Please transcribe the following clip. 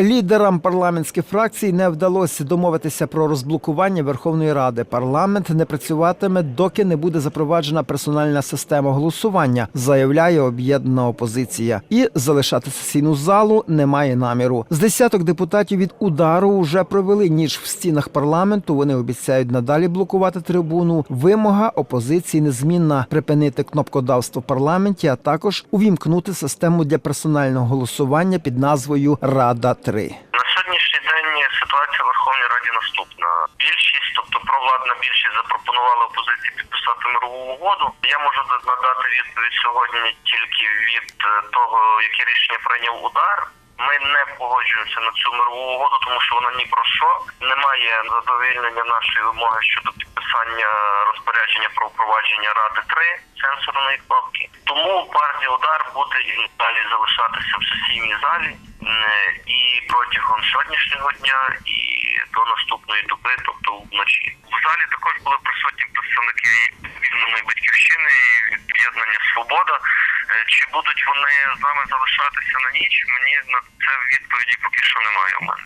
Лідерам парламентських фракцій не вдалося домовитися про розблокування Верховної Ради. Парламент не працюватиме, доки не буде запроваджена персональна система голосування, заявляє об'єднана опозиція. І залишати сесійну залу немає наміру. З десяток депутатів від удару вже провели ніч в стінах парламенту. Вони обіцяють надалі блокувати трибуну. Вимога опозиції незмінна припинити кнопкодавство в парламенті, а також увімкнути систему для персонального голосування під назвою Рада 3 На сьогоднішній день ситуація в Верховній Раді наступна. Більшість, тобто провладна більшість, запропонувала опозиції підписати мирову угоду. Я можу надати відповідь сьогодні тільки від е, того, яке рішення прийняв удар. Ми не погоджуємося на цю мирову угоду, тому що вона ні про що немає задовільнення нашої вимоги щодо підписання розпорядження про впровадження Ради 3 сенсорної кнопки. Тому партія удар буде і далі залишатися в сесійній залі і протягом сьогоднішнього дня, і до наступної доби, тобто вночі. В залі також були присутні представники вільної батьківщини і об'єднання Свобода. Е, Чи будуть вони з нами залишатися на ніч? Мені на це відповіді поки що немає у мене.